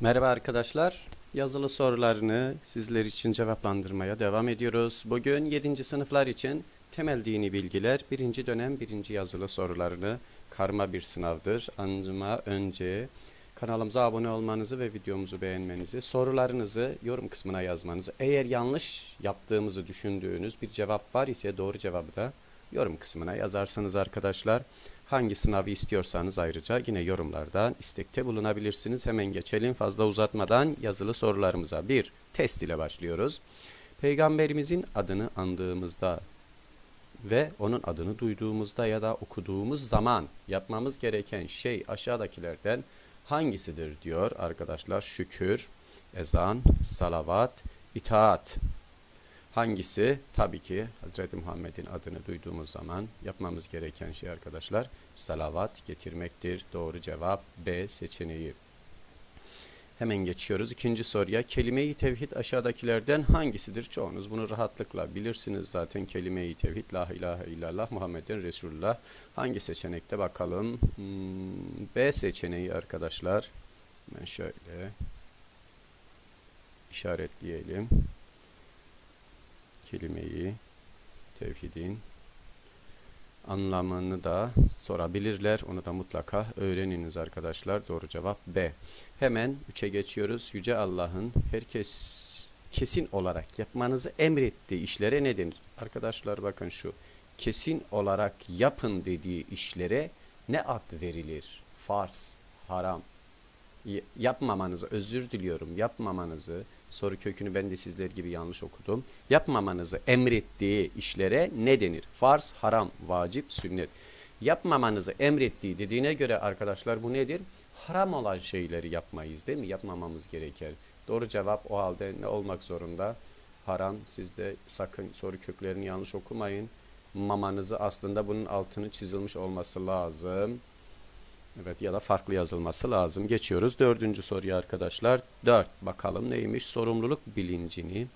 Merhaba arkadaşlar. Yazılı sorularını sizler için cevaplandırmaya devam ediyoruz. Bugün 7. sınıflar için temel dini bilgiler 1. dönem 1. yazılı sorularını karma bir sınavdır. Ama önce kanalımıza abone olmanızı ve videomuzu beğenmenizi, sorularınızı yorum kısmına yazmanızı, eğer yanlış yaptığımızı düşündüğünüz bir cevap var ise doğru cevabı da yorum kısmına yazarsınız arkadaşlar. Hangi sınavı istiyorsanız ayrıca yine yorumlardan istekte bulunabilirsiniz. Hemen geçelim fazla uzatmadan yazılı sorularımıza. Bir test ile başlıyoruz. Peygamberimizin adını andığımızda ve onun adını duyduğumuzda ya da okuduğumuz zaman yapmamız gereken şey aşağıdakilerden hangisidir diyor arkadaşlar. Şükür, ezan, salavat, itaat. Hangisi? Tabii ki Hz. Muhammed'in adını duyduğumuz zaman yapmamız gereken şey arkadaşlar salavat getirmektir. Doğru cevap B seçeneği. Hemen geçiyoruz ikinci soruya. Kelime-i tevhid aşağıdakilerden hangisidir? Çoğunuz bunu rahatlıkla bilirsiniz zaten. Kelime-i tevhid la ilahe illallah Muhammedin Resulullah. Hangi seçenekte bakalım? Hmm, B seçeneği arkadaşlar. Hemen şöyle işaretleyelim kelimeyi, tevhidin anlamını da sorabilirler. Onu da mutlaka öğreniniz arkadaşlar. Doğru cevap B. Hemen 3'e geçiyoruz. Yüce Allah'ın herkes kesin olarak yapmanızı emrettiği işlere ne denir? Arkadaşlar bakın şu. Kesin olarak yapın dediği işlere ne ad verilir? Farz, haram. Yapmamanızı, özür diliyorum, yapmamanızı, soru kökünü ben de sizler gibi yanlış okudum. Yapmamanızı emrettiği işlere ne denir? Farz, haram, vacip, sünnet. Yapmamanızı emrettiği dediğine göre arkadaşlar bu nedir? Haram olan şeyleri yapmayız değil mi? Yapmamamız gerekir. Doğru cevap o halde ne olmak zorunda? Haram. Siz de sakın soru köklerini yanlış okumayın. Mamanızı aslında bunun altını çizilmiş olması lazım. Evet ya da farklı yazılması lazım. Geçiyoruz dördüncü soruya arkadaşlar. Dört bakalım neymiş? Sorumluluk bilincini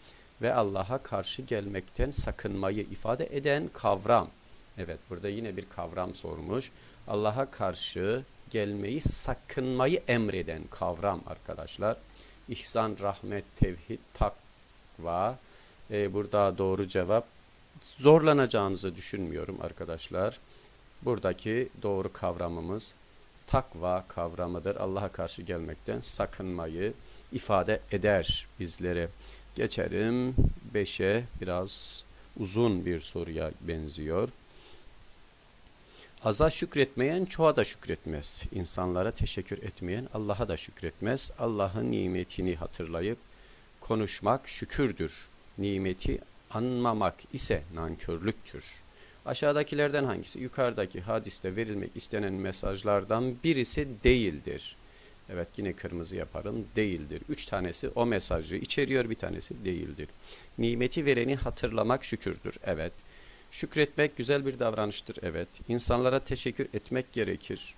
ve Allah'a karşı gelmekten sakınmayı ifade eden kavram. Evet burada yine bir kavram sormuş. Allah'a karşı gelmeyi sakınmayı emreden kavram arkadaşlar. İhsan, rahmet, tevhid, takva. Ee, burada doğru cevap. Zorlanacağınızı düşünmüyorum arkadaşlar. Buradaki doğru kavramımız takva kavramıdır. Allah'a karşı gelmekten sakınmayı ifade eder bizlere. Geçerim 5'e biraz uzun bir soruya benziyor. Aza şükretmeyen çoğa da şükretmez. İnsanlara teşekkür etmeyen Allah'a da şükretmez. Allah'ın nimetini hatırlayıp konuşmak şükürdür. Nimeti anmamak ise nankörlüktür. Aşağıdakilerden hangisi yukarıdaki hadiste verilmek istenen mesajlardan birisi değildir? Evet yine kırmızı yaparım. Değildir. Üç tanesi o mesajı içeriyor bir tanesi değildir. Nimeti vereni hatırlamak şükürdür. Evet. Şükretmek güzel bir davranıştır. Evet. İnsanlara teşekkür etmek gerekir.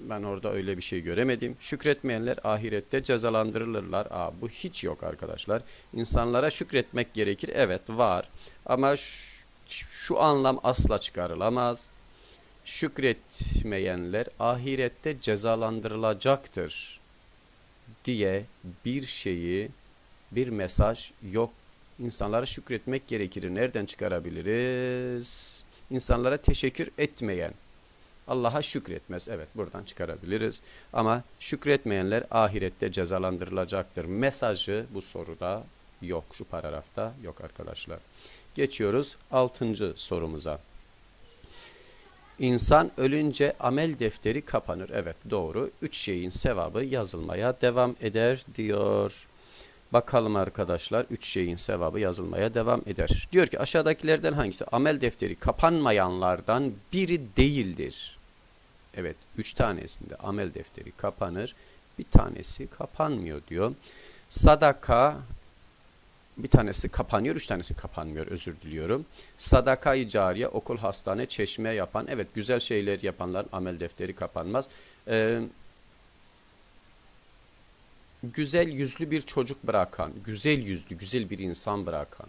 Ben orada öyle bir şey göremedim. Şükretmeyenler ahirette cezalandırılırlar. Aa, bu hiç yok arkadaşlar. İnsanlara şükretmek gerekir. Evet var. Ama şu anlam asla çıkarılamaz. Şükretmeyenler ahirette cezalandırılacaktır diye bir şeyi, bir mesaj yok. İnsanlara şükretmek gerekir. Nereden çıkarabiliriz? İnsanlara teşekkür etmeyen, Allah'a şükretmez. Evet buradan çıkarabiliriz. Ama şükretmeyenler ahirette cezalandırılacaktır. Mesajı bu soruda yok. Şu paragrafta yok arkadaşlar. Geçiyoruz 6. sorumuza. İnsan ölünce amel defteri kapanır. Evet doğru. Üç şeyin sevabı yazılmaya devam eder diyor. Bakalım arkadaşlar üç şeyin sevabı yazılmaya devam eder. Diyor ki aşağıdakilerden hangisi amel defteri kapanmayanlardan biri değildir? Evet üç tanesinde amel defteri kapanır. Bir tanesi kapanmıyor diyor. Sadaka bir tanesi kapanıyor, üç tanesi kapanmıyor özür diliyorum. Sadakayı cariye, okul, hastane, çeşme yapan, evet güzel şeyler yapanlar amel defteri kapanmaz. Ee, güzel yüzlü bir çocuk bırakan, güzel yüzlü, güzel bir insan bırakan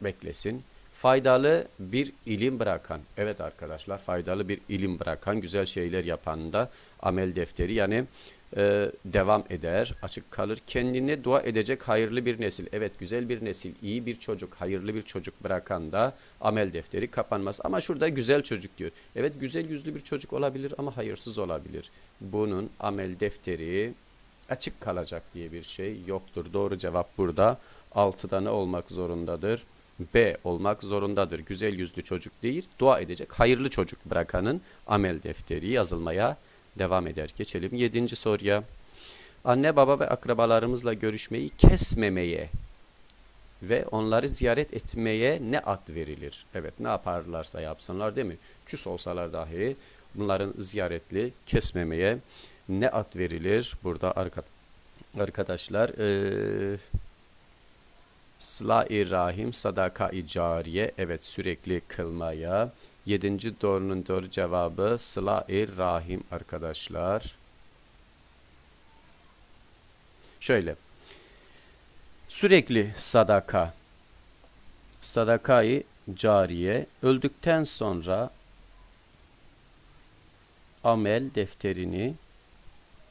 beklesin. Faydalı bir ilim bırakan, evet arkadaşlar faydalı bir ilim bırakan, güzel şeyler yapan da amel defteri yani e, devam eder, açık kalır. Kendine dua edecek hayırlı bir nesil. Evet güzel bir nesil, iyi bir çocuk, hayırlı bir çocuk bırakan da amel defteri kapanmaz. Ama şurada güzel çocuk diyor. Evet güzel yüzlü bir çocuk olabilir ama hayırsız olabilir. Bunun amel defteri açık kalacak diye bir şey yoktur. Doğru cevap burada. 6'da ne olmak zorundadır? B olmak zorundadır. Güzel yüzlü çocuk değil, dua edecek hayırlı çocuk bırakanın amel defteri yazılmaya devam eder. Geçelim 7. soruya. Anne baba ve akrabalarımızla görüşmeyi kesmemeye ve onları ziyaret etmeye ne ad verilir? Evet ne yaparlarsa yapsınlar değil mi? Küs olsalar dahi bunların ziyaretli kesmemeye ne ad verilir? Burada arka, arkadaşlar eee Sıla-i Rahim, sadaka-i cariye, evet sürekli kılmaya. Yedinci doğrunun doğru cevabı Sıla-i Rahim arkadaşlar. Şöyle, sürekli sadaka, sadakayı cariye, öldükten sonra amel defterini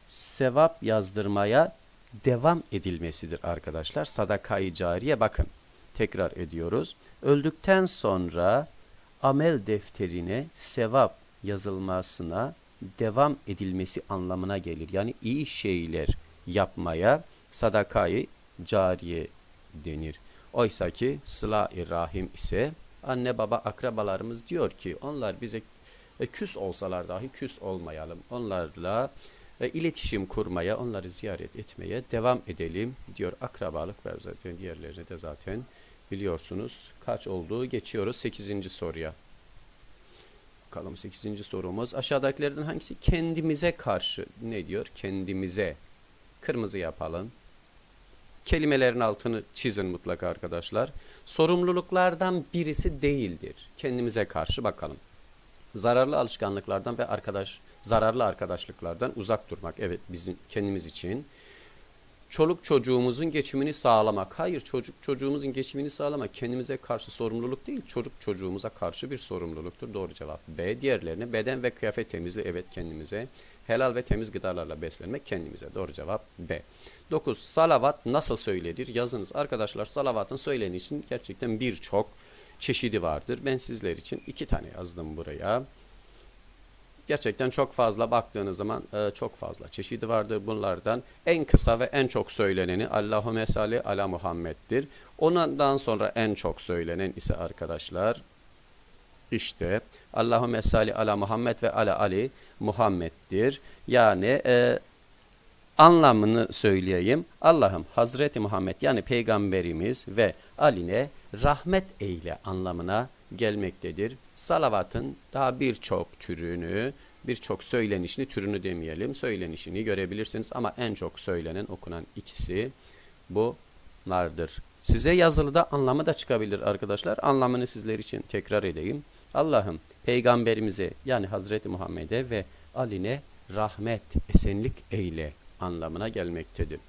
sevap yazdırmaya devam edilmesidir arkadaşlar. Sadakayı cariye bakın. Tekrar ediyoruz. Öldükten sonra amel defterine sevap yazılmasına devam edilmesi anlamına gelir. Yani iyi şeyler yapmaya sadakayı cariye denir. Oysa ki sıla-i rahim ise anne baba akrabalarımız diyor ki onlar bize e, küs olsalar dahi küs olmayalım. Onlarla ve iletişim kurmaya, onları ziyaret etmeye devam edelim diyor. Akrabalık ve zaten diğerlerini de zaten biliyorsunuz. Kaç olduğu geçiyoruz 8. soruya. Bakalım 8. sorumuz. Aşağıdakilerden hangisi kendimize karşı ne diyor? Kendimize. Kırmızı yapalım. Kelimelerin altını çizin mutlaka arkadaşlar. Sorumluluklardan birisi değildir. Kendimize karşı bakalım. Zararlı alışkanlıklardan ve arkadaş zararlı arkadaşlıklardan uzak durmak. Evet bizim kendimiz için. Çoluk çocuğumuzun geçimini sağlamak. Hayır çocuk çocuğumuzun geçimini sağlamak kendimize karşı sorumluluk değil. Çocuk çocuğumuza karşı bir sorumluluktur. Doğru cevap B. Diğerlerine beden ve kıyafet temizliği evet kendimize. Helal ve temiz gıdalarla beslenmek kendimize. Doğru cevap B. 9. Salavat nasıl söylenir? Yazınız. Arkadaşlar salavatın söylenişinin gerçekten birçok çeşidi vardır. Ben sizler için iki tane yazdım buraya gerçekten çok fazla baktığınız zaman e, çok fazla çeşidi vardır bunlardan. En kısa ve en çok söyleneni Allahümme salli ala Muhammed'dir. Ondan sonra en çok söylenen ise arkadaşlar işte Allahümme salli ala Muhammed ve ala Ali Muhammed'dir. Yani e, anlamını söyleyeyim. Allah'ım Hazreti Muhammed yani Peygamberimiz ve Ali'ne rahmet eyle anlamına gelmektedir. Salavatın daha birçok türünü, birçok söylenişini, türünü demeyelim, söylenişini görebilirsiniz. Ama en çok söylenen, okunan ikisi bunlardır. Size yazılıda anlamı da çıkabilir arkadaşlar. Anlamını sizler için tekrar edeyim. Allah'ım peygamberimize yani Hazreti Muhammed'e ve Ali'ne rahmet, esenlik eyle anlamına gelmektedir.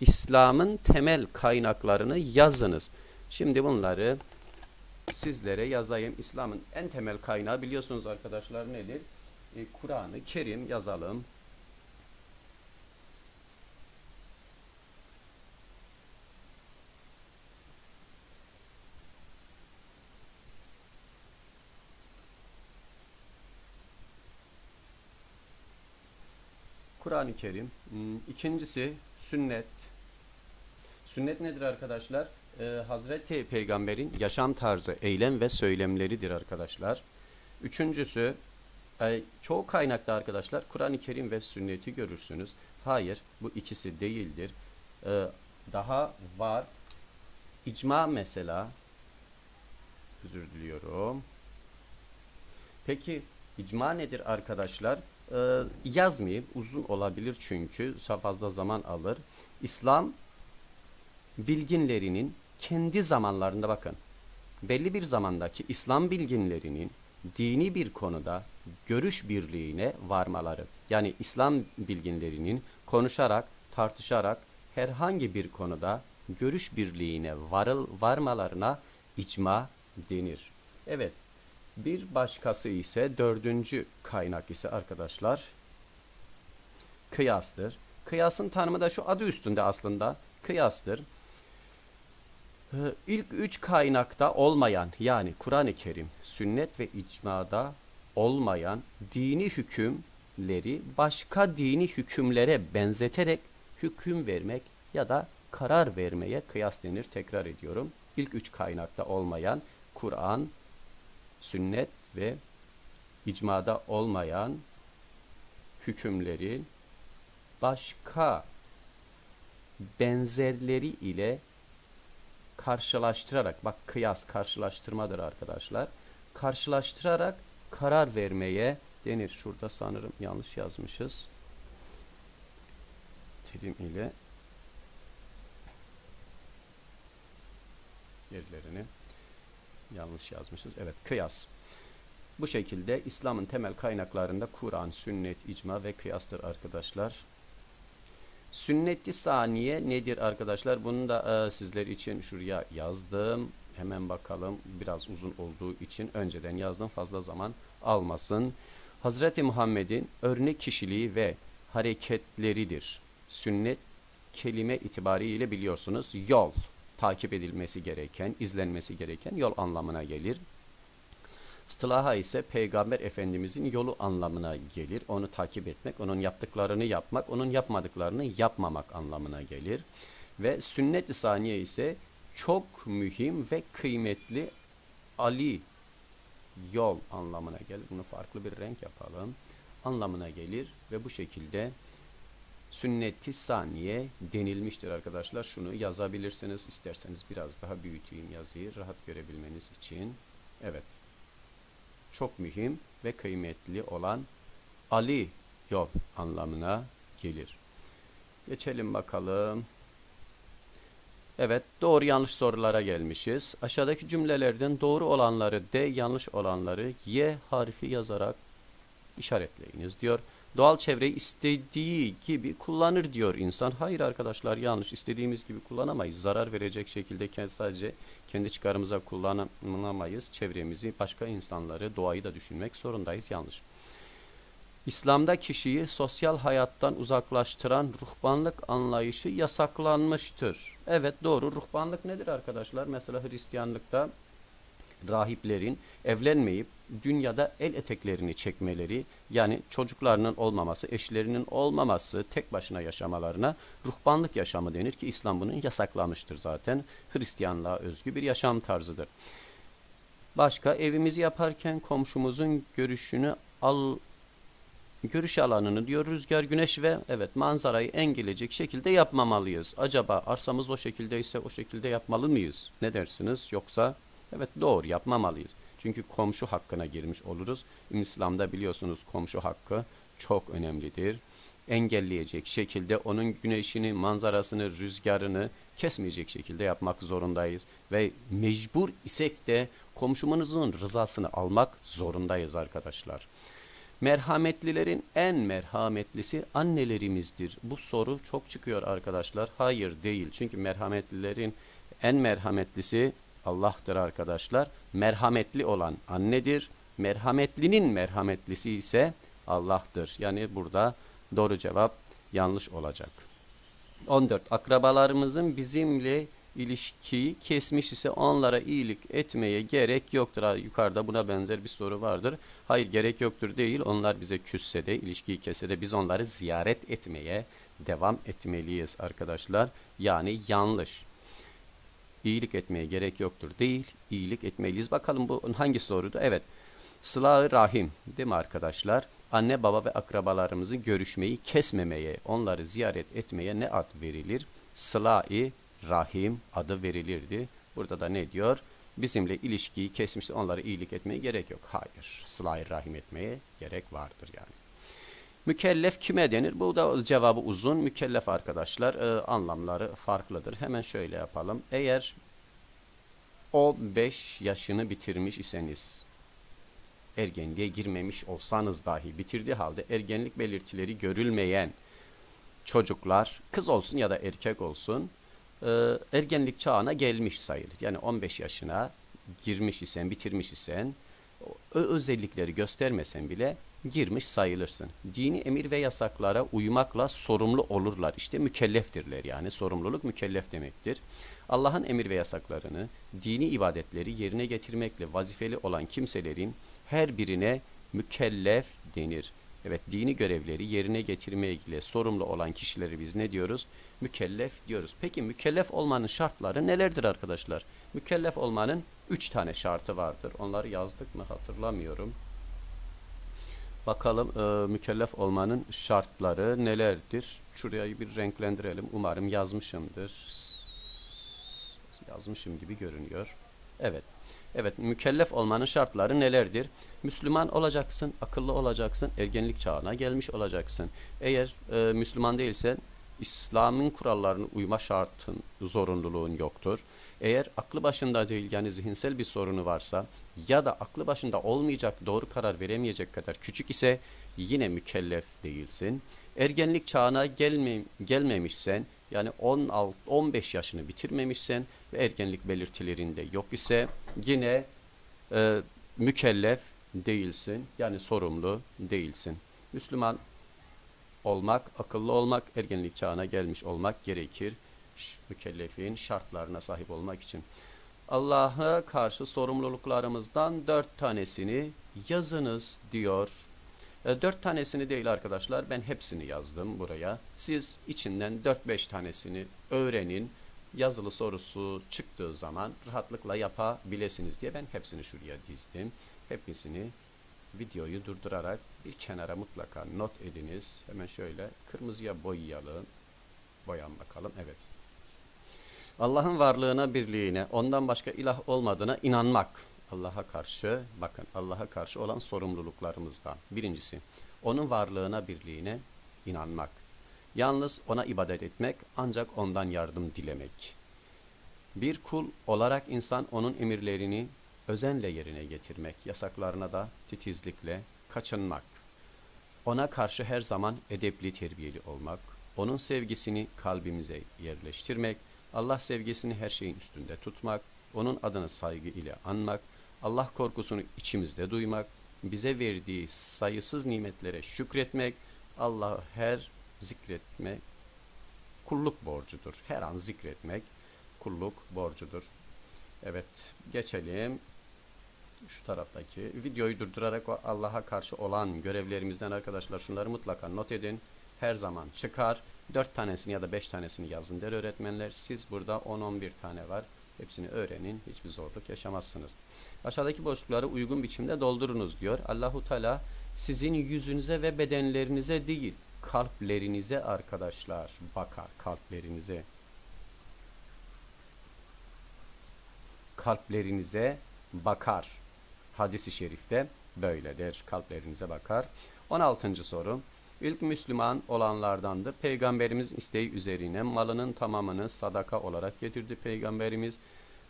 İslam'ın temel kaynaklarını yazınız. Şimdi bunları sizlere yazayım. İslam'ın en temel kaynağı biliyorsunuz arkadaşlar nedir? E, Kur'an-ı Kerim yazalım. Kur'an-ı Kerim. Hmm, ikincisi sünnet. Sünnet nedir arkadaşlar? Ee, Hazreti Peygamber'in yaşam tarzı, eylem ve söylemleridir arkadaşlar. Üçüncüsü, e, çoğu kaynakta arkadaşlar Kur'an-ı Kerim ve sünneti görürsünüz. Hayır, bu ikisi değildir. Ee, daha var. İcma mesela. Özür diliyorum. Peki icma nedir arkadaşlar? Ee, yazmayayım. Uzun olabilir çünkü fazla zaman alır. İslam bilginlerinin kendi zamanlarında bakın belli bir zamandaki İslam bilginlerinin dini bir konuda görüş birliğine varmaları yani İslam bilginlerinin konuşarak tartışarak herhangi bir konuda görüş birliğine varıl, varmalarına icma denir. Evet bir başkası ise dördüncü kaynak ise arkadaşlar kıyastır. Kıyasın tanımı da şu adı üstünde aslında kıyastır. İlk üç kaynakta olmayan yani Kur'an-ı Kerim, sünnet ve icmada olmayan dini hükümleri başka dini hükümlere benzeterek hüküm vermek ya da karar vermeye kıyas denir. Tekrar ediyorum. İlk üç kaynakta olmayan Kur'an, sünnet ve icmada olmayan hükümleri başka benzerleri ile karşılaştırarak bak kıyas karşılaştırmadır arkadaşlar. Karşılaştırarak karar vermeye denir. Şurada sanırım yanlış yazmışız. Terim ile yerlerini yanlış yazmışız. Evet kıyas. Bu şekilde İslam'ın temel kaynaklarında Kur'an, sünnet, icma ve kıyastır arkadaşlar. Sünnet-i saniye nedir arkadaşlar? Bunu da e, sizler için şuraya yazdım. Hemen bakalım. Biraz uzun olduğu için önceden yazdım. Fazla zaman almasın. Hazreti Muhammed'in örnek kişiliği ve hareketleridir. Sünnet kelime itibariyle biliyorsunuz yol takip edilmesi gereken, izlenmesi gereken yol anlamına gelir. Sılaha ise Peygamber Efendimizin yolu anlamına gelir. Onu takip etmek, onun yaptıklarını yapmak, onun yapmadıklarını yapmamak anlamına gelir. Ve sünnet-i saniye ise çok mühim ve kıymetli Ali yol anlamına gelir. Bunu farklı bir renk yapalım. Anlamına gelir ve bu şekilde sünnet-i saniye denilmiştir arkadaşlar. Şunu yazabilirsiniz. isterseniz biraz daha büyüteyim yazıyı rahat görebilmeniz için. Evet çok mühim ve kıymetli olan Ali yol anlamına gelir. Geçelim bakalım. Evet, doğru yanlış sorulara gelmişiz. Aşağıdaki cümlelerden doğru olanları D, yanlış olanları Y harfi yazarak işaretleyiniz diyor. Doğal çevreyi istediği gibi kullanır diyor insan. Hayır arkadaşlar yanlış. İstediğimiz gibi kullanamayız. Zarar verecek şekilde sadece kendi çıkarımıza kullanamayız. Çevremizi, başka insanları, doğayı da düşünmek zorundayız. Yanlış. İslam'da kişiyi sosyal hayattan uzaklaştıran ruhbanlık anlayışı yasaklanmıştır. Evet doğru. Ruhbanlık nedir arkadaşlar? Mesela Hristiyanlıkta rahiplerin evlenmeyip dünyada el eteklerini çekmeleri yani çocuklarının olmaması, eşlerinin olmaması, tek başına yaşamalarına ruhbanlık yaşamı denir ki İslam bunu yasaklamıştır zaten. Hristiyanlığa özgü bir yaşam tarzıdır. Başka evimizi yaparken komşumuzun görüşünü al görüş alanını diyor rüzgar, güneş ve evet manzarayı engelleyecek şekilde yapmamalıyız. Acaba arsamız o şekildeyse o şekilde yapmalı mıyız? Ne dersiniz? Yoksa Evet doğru yapmamalıyız. Çünkü komşu hakkına girmiş oluruz. İslam'da biliyorsunuz komşu hakkı çok önemlidir. Engelleyecek şekilde onun güneşini, manzarasını, rüzgarını kesmeyecek şekilde yapmak zorundayız. Ve mecbur isek de komşumuzun rızasını almak zorundayız arkadaşlar. Merhametlilerin en merhametlisi annelerimizdir. Bu soru çok çıkıyor arkadaşlar. Hayır değil. Çünkü merhametlilerin en merhametlisi Allah'tır arkadaşlar. Merhametli olan annedir. Merhametlinin merhametlisi ise Allah'tır. Yani burada doğru cevap yanlış olacak. 14. Akrabalarımızın bizimle ilişkiyi kesmiş ise onlara iyilik etmeye gerek yoktur. Yukarıda buna benzer bir soru vardır. Hayır gerek yoktur değil. Onlar bize küsse de ilişkiyi kesse de biz onları ziyaret etmeye devam etmeliyiz arkadaşlar. Yani yanlış iyilik etmeye gerek yoktur değil, iyilik etmeliyiz. Bakalım bu hangi soruydu? Evet, sıla rahim değil mi arkadaşlar? Anne baba ve akrabalarımızı görüşmeyi kesmemeye, onları ziyaret etmeye ne ad verilir? Sıla-i rahim adı verilirdi. Burada da ne diyor? Bizimle ilişkiyi kesmişse onlara iyilik etmeye gerek yok. Hayır, sıla-i rahim etmeye gerek vardır yani. Mükellef kime denir? Bu da cevabı uzun. Mükellef arkadaşlar e, anlamları farklıdır. Hemen şöyle yapalım. Eğer o 5 yaşını bitirmiş iseniz, ergenliğe girmemiş olsanız dahi bitirdiği halde ergenlik belirtileri görülmeyen çocuklar, kız olsun ya da erkek olsun, e, ergenlik çağına gelmiş sayılır. Yani 15 yaşına girmiş isen, bitirmiş isen, özellikleri göstermesen bile girmiş sayılırsın. Dini emir ve yasaklara uymakla sorumlu olurlar. İşte mükelleftirler yani sorumluluk mükellef demektir. Allah'ın emir ve yasaklarını, dini ibadetleri yerine getirmekle vazifeli olan kimselerin her birine mükellef denir. Evet dini görevleri yerine getirmekle sorumlu olan kişileri biz ne diyoruz? Mükellef diyoruz. Peki mükellef olmanın şartları nelerdir arkadaşlar? Mükellef olmanın üç tane şartı vardır. Onları yazdık mı hatırlamıyorum. Bakalım e, mükellef olmanın şartları nelerdir? Şurayı bir renklendirelim. Umarım yazmışımdır. Yazmışım gibi görünüyor. Evet. Evet, mükellef olmanın şartları nelerdir? Müslüman olacaksın, akıllı olacaksın, ergenlik çağına gelmiş olacaksın. Eğer e, Müslüman değilsen İslam'ın kurallarına uyma şartın, zorunluluğun yoktur. Eğer aklı başında değil yani zihinsel bir sorunu varsa ya da aklı başında olmayacak doğru karar veremeyecek kadar küçük ise yine mükellef değilsin. Ergenlik çağına gelme, gelmemişsen yani 16 15 yaşını bitirmemişsen ve ergenlik belirtilerinde yok ise yine e, mükellef değilsin. Yani sorumlu değilsin. Müslüman olmak, akıllı olmak, ergenlik çağına gelmiş olmak gerekir. Mükellefin şartlarına sahip olmak için. Allah'a karşı sorumluluklarımızdan dört tanesini yazınız diyor. E, Dört tanesini değil arkadaşlar ben hepsini yazdım buraya. Siz içinden 4-5 tanesini öğrenin. Yazılı sorusu çıktığı zaman rahatlıkla yapabilirsiniz diye ben hepsini şuraya dizdim. Hepsini videoyu durdurarak bir kenara mutlaka not ediniz. Hemen şöyle kırmızıya boyayalım. Boyan bakalım. Evet. Allah'ın varlığına, birliğine, ondan başka ilah olmadığına inanmak. Allah'a karşı, bakın Allah'a karşı olan sorumluluklarımızdan. Birincisi, onun varlığına, birliğine inanmak. Yalnız ona ibadet etmek, ancak ondan yardım dilemek. Bir kul olarak insan onun emirlerini özenle yerine getirmek, yasaklarına da titizlikle kaçınmak. Ona karşı her zaman edepli terbiyeli olmak, onun sevgisini kalbimize yerleştirmek, Allah sevgisini her şeyin üstünde tutmak, onun adını saygı ile anmak, Allah korkusunu içimizde duymak, bize verdiği sayısız nimetlere şükretmek, Allah'ı her zikretmek kulluk borcudur. Her an zikretmek kulluk borcudur. Evet, geçelim şu taraftaki videoyu durdurarak Allah'a karşı olan görevlerimizden arkadaşlar şunları mutlaka not edin. Her zaman çıkar. 4 tanesini ya da 5 tanesini yazın der öğretmenler. Siz burada 10-11 tane var. Hepsini öğrenin. Hiçbir zorluk yaşamazsınız. Aşağıdaki boşlukları uygun biçimde doldurunuz diyor. Allahu Teala sizin yüzünüze ve bedenlerinize değil, kalplerinize arkadaşlar bakar. Kalplerinize. Kalplerinize bakar. Hadis-i şerifte böyledir. Kalplerinize bakar. 16. soru. İlk Müslüman olanlardandı. Peygamberimiz isteği üzerine malının tamamını sadaka olarak getirdi Peygamberimiz.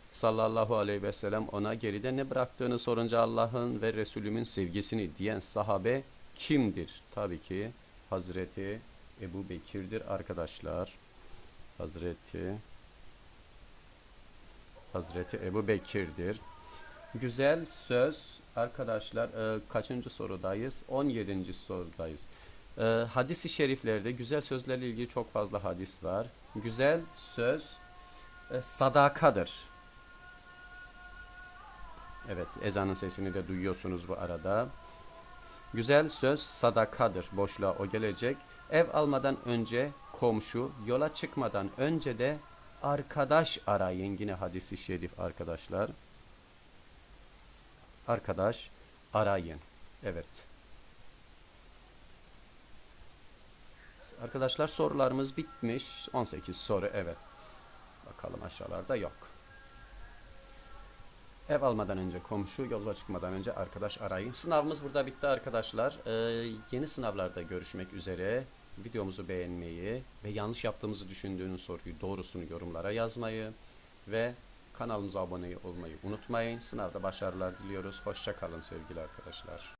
Sallallahu aleyhi ve sellem ona geride ne bıraktığını sorunca Allah'ın ve Resulümün sevgisini diyen sahabe kimdir? Tabii ki Hazreti Ebu Bekir'dir arkadaşlar. Hazreti Hazreti Ebu Bekir'dir. Güzel söz arkadaşlar e, kaçıncı sorudayız? 17. sorudayız. E, hadis-i şeriflerde güzel sözlerle ilgili çok fazla hadis var. Güzel söz e, sadakadır. Evet ezanın sesini de duyuyorsunuz bu arada. Güzel söz sadakadır. Boşluğa o gelecek. Ev almadan önce komşu, yola çıkmadan önce de arkadaş arayın. Yine hadisi şerif arkadaşlar. Arkadaş arayın. Evet. Arkadaşlar sorularımız bitmiş. 18 soru evet. Bakalım aşağılarda yok. Ev almadan önce komşu, yola çıkmadan önce arkadaş arayın. Sınavımız burada bitti arkadaşlar. Ee, yeni sınavlarda görüşmek üzere. Videomuzu beğenmeyi ve yanlış yaptığımızı düşündüğünüz soruyu doğrusunu yorumlara yazmayı ve kanalımıza abone olmayı unutmayın. Sınavda başarılar diliyoruz. Hoşça kalın sevgili arkadaşlar.